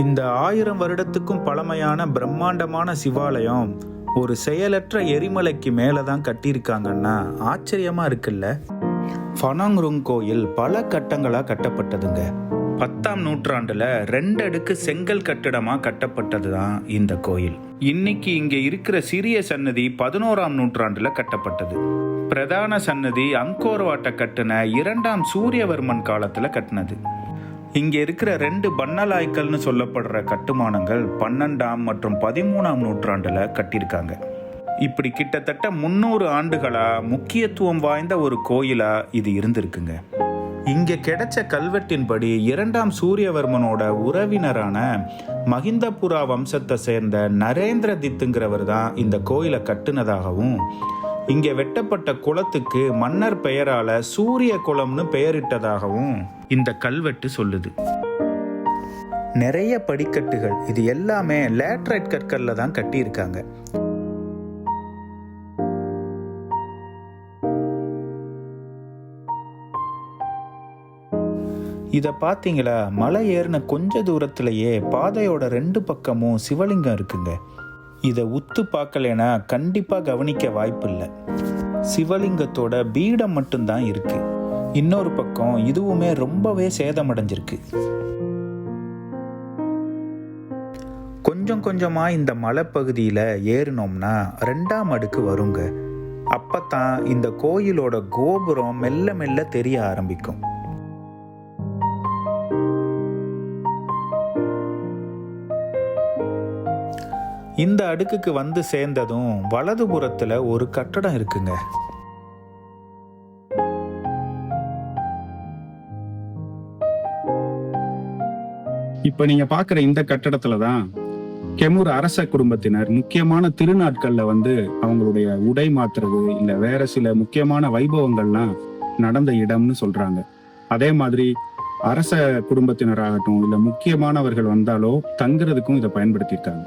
இந்த ஆயிரம் வருடத்துக்கும் பழமையான பிரம்மாண்டமான சிவாலயம் ஒரு செயலற்ற எரிமலைக்கு மேலே தான் கட்டியிருக்காங்கன்னா ஆச்சரியமா இருக்குல்ல? ஃபனாங்ருங் கோயில் பல கட்டங்களாக கட்டப்பட்டதுங்க. பத்தாம் நூற்றாண்டுல ரெண்டு அடுக்கு செங்கல் கட்டிடமா கட்டப்பட்டது தான் இந்த கோயில். இன்னைக்கு இங்க இருக்கிற சிறிய சன்னதி பதினோராம் நூற்றாண்டுல கட்டப்பட்டது. பிரதான சன்னதி அங்கோர்வாட்டை கட்டின இரண்டாம் சூரியவர்மன் காலத்துல கட்டினது. இங்கே இருக்கிற ரெண்டு பன்னலாய்க்கல்னு சொல்லப்படுற கட்டுமானங்கள் பன்னெண்டாம் மற்றும் பதிமூணாம் நூற்றாண்டில் கட்டியிருக்காங்க. இப்படி கிட்டத்தட்ட முந்நூறு ஆண்டுகளாக முக்கியத்துவம் வாய்ந்த ஒரு கோயிலாக இது இருந்திருக்குங்க. இங்க கிடைச்ச கல்வெட்டின்படி இரண்டாம் சூரியவர்மனோட உறவினரான மகிந்தபுரா வம்சத்தை சேர்ந்த நரேந்திர தித்துங்கிறவர் தான் இந்த கோயிலை கட்டுனதாகவும் இங்கே வெட்டப்பட்ட குளத்துக்கு மன்னர் பெயரால சூரிய குளம்னு பெயரிட்டதாகவும் இந்த கல்வெட்டு சொல்லுது. நிறைய படிக்கட்டுகள். இது எல்லாமே லேட்ரைட் கற்கல்ல தான் கட்டியிருக்காங்க. இதை பார்த்தீங்களா? மலை ஏறின கொஞ்ச தூரத்திலேயே பாதையோட ரெண்டு பக்கமும் சிவலிங்கம் இருக்குங்க. இதை உத்து பார்க்கலைன்னா கண்டிப்பாக கவனிக்க வாய்ப்பில்லை. சிவலிங்கத்தோட பீடம் மட்டும்தான் இருக்கு. இன்னொரு பக்கம் இதுவுமே ரொம்பவே சேதமடைஞ்சிருக்கு. கொஞ்சம் கொஞ்சமாக இந்த மலைப்பகுதியில் ஏறினோம்னா ரெண்டாம் அடுக்கு வருங்க. அப்பத்தான் இந்த கோயிலோட கோபுரம் மெல்ல மெல்ல தெரிய ஆரம்பிக்கும். இந்த அடுக்குக்கு வந்து சேர்ந்ததும் வலதுபுறத்துல ஒரு கட்டடம் இருக்குங்க. இப்ப நீங்க பாக்குற இந்த கட்டடத்துல தான் கெமூர் அரச குடும்பத்தினர் முக்கியமான திருநாட்கள்ல வந்து அவங்களுடைய உடை மாத்துறது இல்ல வேற சில முக்கியமான வைபவங்கள்லாம் நடந்த இடம்னு சொல்றாங்க. அதே மாதிரி அரச குடும்பத்தினராகட்டும் இல்ல முக்கியமானவர்கள் வந்தாலோ தங்குறதுக்கும் இதை பயன்படுத்தியிருக்காங்க.